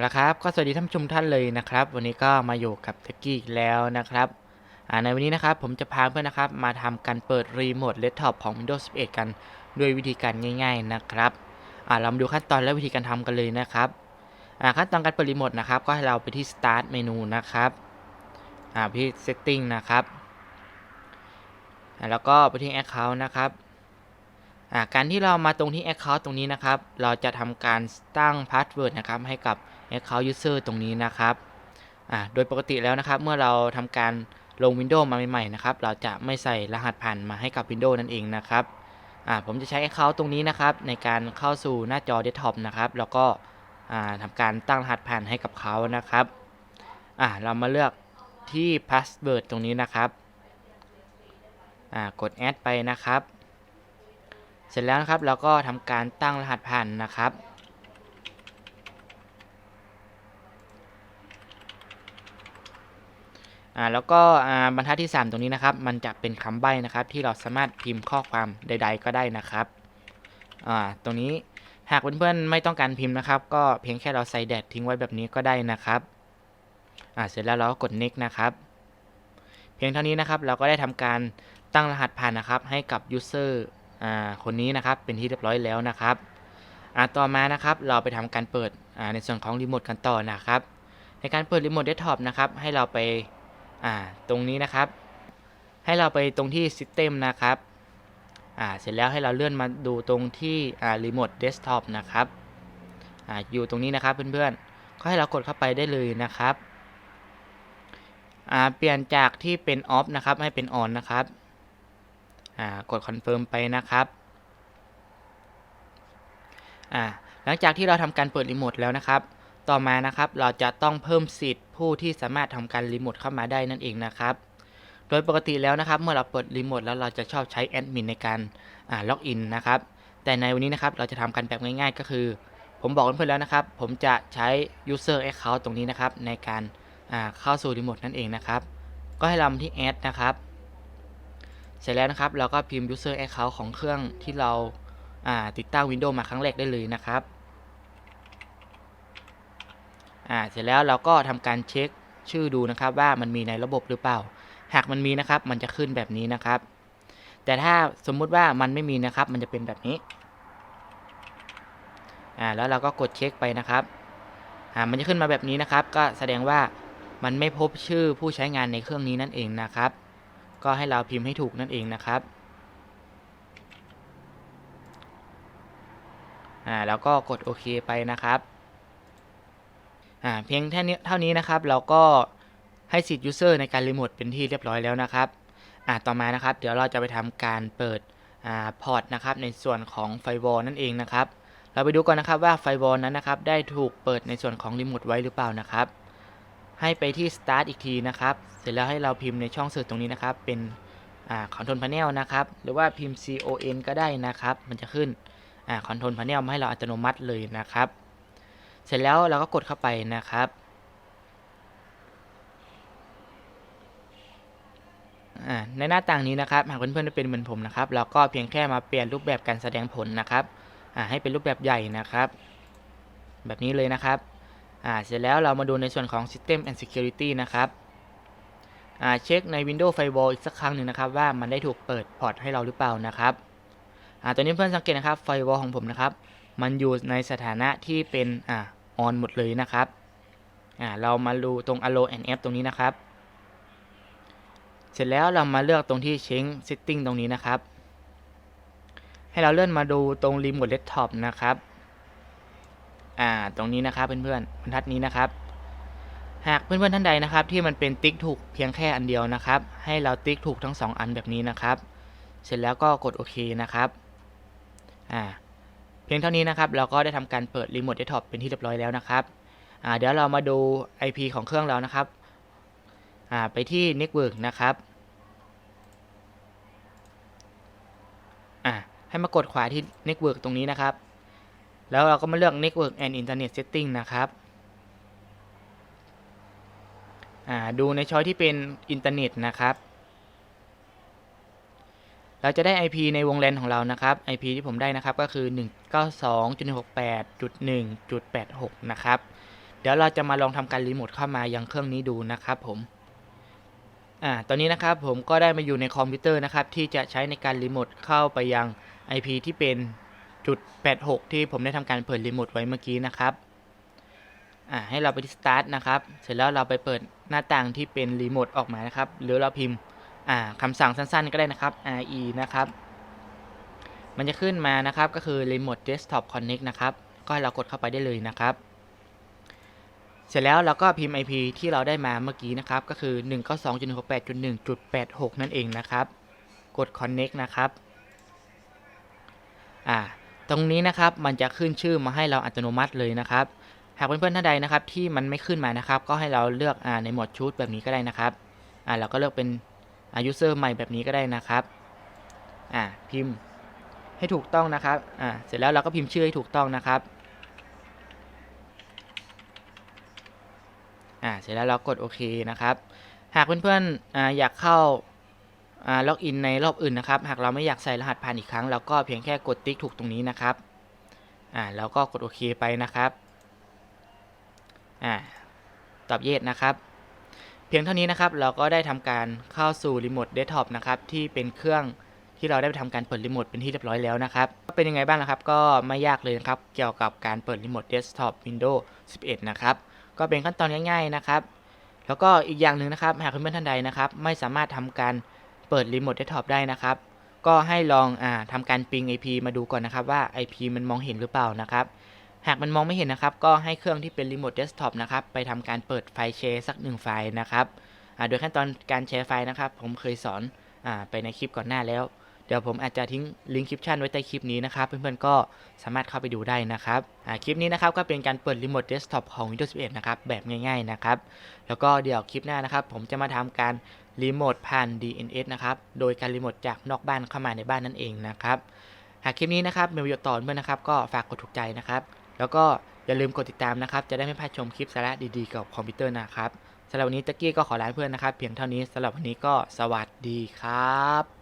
เอาละครับก็สวัสดีท่านผู้ชมท่านเลยนะครับ วันนี้ก็มาอยู่กับเทกกี้อีกแล้วนะครับในวันนี้นะครับผมจะพาเพื่อนนะครับมาทำการเปิดรีโมทเลปท็อปของ Windows 11 กันด้วยวิธีการง่าย ๆนะครับเรามาดูขั้นตอนและวิธีการทำกันเลยนะครับขั้นตอนการเปิดรีโมทนะครับ ก็ให้เราไปที่ Start เมนูนะครับไปที่ Setting นะครับแล้วก็ไปที่ Account นะครับ การที่เรามาตรงที่ Account ตรงนี้นะครับ เราจะทำการตั้งพาสเวิร์ดนะครับให้กับ Account User ตรงนี้นะครับโดยปกติแล้วนะครับ เมื่อเราทำการลง Windows มาใหม่ๆนะครับ เราจะไม่ใส่รหัสผ่านมาให้กับ Windows นั่นเองนะครับผมจะใช้ Account ตรงนี้นะครับ ในการเข้าสู่หน้าจอ Desktop นะครับ แล้วก็ทำการตั้งรหัสผ่านให้กับเขานะครับเรามาเลือกที่ Password ตรงนี้นะครับกด Add ไปนะครับ เสร็จแล้วนะครับเราก็ทำการตั้งรหัสผ่านนะครับ อ่าแล้วก็อ่าบรรทัดที่ 3 ตรงนี้นะครับ มันจะเป็นคำใบ้นะครับ ที่เราสามารถพิมพ์ข้อความใด ๆ ก็ได้นะครับ อ่าตรงนี้หากเพื่อนๆไม่ต้องการพิมพ์นะครับ ก็เพียงแค่เราใส่แดดทิ้งไว้แบบนี้ก็ได้นะครับอ่าเสร็จแล้วเราก็กด next นะครับเพียงเท่านี้นะครับเราก็ได้ทำการตั้งรหัสผ่านนะครับให้กับ user อ่าคนนี้นะครับเป็นที่เรียบร้อยแล้วนะครับอ่าต่อมานะครับเราไปทำการเปิดอ่าในส่วนของรีโมทกันต่อนะครับ ในการเปิดรีโมทเดสก์ท็อปนะครับให้เราไปอ่าตรงนี้นะครับ ให้เราไปตรงที่ System นะครับอ่าเสร็จแล้วให้เราเลื่อนมาดูตรงที่อ่ารีโมทเดสก์ท็อปนะครับอ่าอยู่ตรงนี้นะครับเพื่อนๆก็ให้เรากดเข้าไปได้เลยนะครับอ่าเปลี่ยนจากที่เป็น off นะครับให้เป็น on นะครับ อ่ากด confirm ไปนะครับหลังจากที่เราทำการเปิดรีโมทแล้วนะครับ ต่อมานะครับเราจะต้องเพิ่มสิทธิ์ผู้ที่สามารถทำการรีโมทเข้ามาได้นั่นเองนะครับ โดยปกติแล้วนะครับ เมื่อเราเปิดรีโมทแล้วเราจะชอบใช้แอดมินในการล็อกอินนะครับ แต่ในวันนี้นะครับเราจะทำกันแบบง่าย ๆ ก็คือ ผมบอกเพื่อนๆแล้วนะครับ ผมจะใช้ user account ตรงนี้นะครับ ในการเข้าสู่รีโมทนั่นเองนะครับ ก็ให้เราที่ add นะครับ เสร็จแล้วนะครับเราก็พิมพ์ user account ของเครื่องที่เราติดตั้ง Windows มาครั้งแรกได้เลยนะครับเสร็จแล้วเราก็ทำการเช็คชื่อดูนะครับว่ามันมีในระบบหรือเปล่า หากมันมีนะครับมันจะขึ้นแบบนี้นะครับ แต่ถ้าสมมุติว่ามันไม่มีนะครับ มันจะเป็นแบบนี้แล้วเราก็กดเช็คไปนะครับมันจะขึ้นมาแบบนี้นะครับ ก็แสดงว่ามันไม่พบชื่อผู้ใช้งานในเครื่องนี้นั่นเองนะครับ ก็ให้เราพิมพ์ให้ถูกนั่นเองนะครับอ่าแล้วก็กดโอเคไปนะครับอ่าเพียงแค่นี้เท่านี้นะครับเราก็ให้สิทธิ์ user ในการรีโมทเป็นที่เรียบร้อยแล้วนะครับอ่าต่อมานะครับ เดี๋ยวเราจะไปทำการเปิดอ่าพอร์ตนะครับในส่วนของไฟวอลนั่นเองนะครับ เราไปดูก่อนนะครับว่าไฟวอลนั้นนะครับได้ถูกเปิดในส่วนของรีโมทไว้หรือเปล่านะครับ ให้ไปที่ start อีกทีนะครับ เสร็จแล้วให้เราพิมพ์ในช่องเสิร์ชตรงนี้นะครับ เป็นอ่า control panel นะครับ หรือว่าพิมพ์ con ก็ได้นะครับ มันจะขึ้นอ่า control panel มาให้เราอัตโนมัติเลยนะครับ เสร็จแล้วเราก็กดเข้าไปนะครับในหน้าต่างนี้นะครับหากเพื่อนๆเป็นเหมือนผมนะครับเราก็เพียงแค่มาเปลี่ยนรูปแบบการแสดงผลนะครับให้เป็นรูปแบบใหญ่นะครับ แบบนี้เลยนะครับ อ่าเสร็จแล้วเรามาดูในส่วนของ System and Security นะครับอ่าเช็คใน Windows Firewall อีกสักครั้งหนึ่งนะครับ ว่ามันได้ถูกเปิดพอร์ตให้เราหรือเปล่านะครับอ่าตัวนี้เพื่อนสังเกตนะครับ Firewall ของผมนะครับ มันอยู่ในสถานะที่เป็นอ่า on หมดเลยนะครับอ่าเรามาดูตรง allow and app ตรงนี้นะครับ เสร็จแล้วเรามาเลือกตรงที่ change setting ตรงนี้นะครับ ให้เราเลื่อนมาดูตรง remote desktop นะครับ อ่า ตรงนี้นะครับเพื่อนๆบรรทัดนี้นะครับ หากเพื่อนๆท่านใดนะครับ ที่มันเป็นติ๊กถูกเพียงแค่อันเดียวนะครับ ให้เราติ๊กถูกทั้ง 2 อันแบบนี้นะครับ เสร็จแล้วก็กดโอเคนะครับ อ่า เพียงเท่านี้นะครับ เราก็ได้ทำการเปิดรีโมทเดสก์ท็อปเป็นที่เรียบร้อยแล้วนะครับเดี๋ยวเรามาดู IP ของเครื่องเรานะครับไปที่ Network นะครับให้มากดขวาที่ Network ตรงนี้นะครับ แล้วเราก็มาเลือก Network and Internet Setting นะครับดูในช้อยที่เป็นอินเทอร์เน็ตนะครับ เราจะได้ IP ในวงแลนของเรานะครับ IP ที่ผมได้นะครับก็คือ 192.168.1.86 นะครับ เดี๋ยวเราจะมาลองทำการรีโมทเข้ามายังเครื่องนี้ดูนะครับผม อ่า ตอนนี้นะครับผมก็ได้มาอยู่ในคอมพิวเตอร์นะครับที่จะใช้ในการรีโมทเข้าไปยัง IP ที่เป็น จุด86 ที่ผมได้ทำการเปิดรีโมทไว้เมื่อกี้นะครับอ่าให้เราไปที่ start นะครับ เสร็จแล้วเราไปเปิดหน้าต่างที่เป็นรีโมทออกมานะครับ หรือเราพิมพ์อ่าคำสั่งสั้นๆ ก็ได้นะครับ re นะครับ มันจะขึ้นมานะครับ ก็คือ remote desktop connect นะครับ ก็ให้เรากดเข้าไปได้เลยนะครับ เสร็จแล้วเราก็พิมพ์ IP ที่เราได้มาเมื่อกี้นะครับ ก็คือ 192.168.1.86 นั่นเองนะครับ กด connect นะครับ อ่า ตรงนี้นะครับมันจะขึ้นชื่อมาให้เราอัตโนมัติเลยนะครับ หากเพื่อนๆท่านใดนะครับที่มันไม่ขึ้นมานะครับ ก็ให้เราเลือกอ่าในหมดชุดแบบนี้ก็ได้นะครับอ่าเราก็เลือกเป็นอ่า user ใหม่แบบนี้ก็ได้นะครับอ่าพิมพ์ให้ถูกต้องนะครับอ่าเสร็จแล้วเราก็พิมพ์ชื่อให้ถูกต้องนะครับอ่าเสร็จแล้วเรากดโอเคนะครับ หากเพื่อนๆอ่าอยากเข้า ล็อกอินในรอบอื่นนะครับ หากเราไม่อยากใส่รหัสผ่านอีกครั้ง เราก็เพียงแค่กดติ๊กถูกตรงนี้นะครับอ่าแล้วก็กดโอเคไปนะครับอ่าตอบเยสนะครับ เพียงเท่านี้นะครับ เราก็ได้ทำการเข้าสู่รีโมทเดสก์ท็อปนะครับที่เป็นเครื่องที่เราได้ไปทำการเปิดรีโมทเป็นที่เรียบร้อยแล้วนะครับเป็นยังไงบ้างนะครับ ก็ไม่ยากเลยนะครับ เกี่ยวกับการเปิดรีโมทเดสก์ท็อป Windows 11 นะครับ ก็เป็นขั้นตอนง่ายๆนะครับ แล้วก็อีกอย่างหนึ่งนะครับ หากเพื่อนๆท่านใดนะครับ ไม่สามารถทำการ เปิดรีโมทเดสก์ท็อปได้นะครับ ก็ให้ลองอาทำการปิง IP มาดูก่อนนะครับว่า IP มันมองเห็นหรือเปล่านะครับ หากมันมองไม่เห็นนะครับ ก็ให้เครื่องที่เป็นรีโมทเดสก์ท็อปนะครับ ไปทำการเปิดไฟล์แชร์สักหนึ่งไฟล์นะครับอ่าโดยขั้นตอนการแชร์ไฟล์นะครับ ผมเคยสอนอาไปในคลิปก่อนหน้าแล้ว เดี๋ยวผมอาจจะทิ้งลิงก์คลิปชั่นไว้ใต้คลิปนี้นะครับ เพื่อนๆก็สามารถเข้าไปดูได้นะครับอ่าคลิปนี้นะครับก็เป็นการเปิดรีโมทเดสก์ท็อปของ Windows 11 นะครับแบบง่ายๆนะครับ แล้วก็เดี๋ยวคลิปหน้านะครับ ผมจะมาทำการ รีโมทผ่าน DNS นะครับ โดยการรีโมทจากนอกบ้านเข้ามาในบ้านนั่นเองนะครับ หากคลิปนี้นะครับมีประโยชน์ต่อเพื่อนนะครับ ก็ฝากกดถูกใจนะครับ แล้วก็อย่าลืมกดติดตามนะครับ จะได้ไม่พลาดชมคลิปสาระดีๆกับคอมพิวเตอร์นะครับสำหรับวันนี้ตะกี้ก็ขอลาเพื่อนนะครับ เพียงเท่านี้สำหรับวันนี้ก็สวัสดีครับ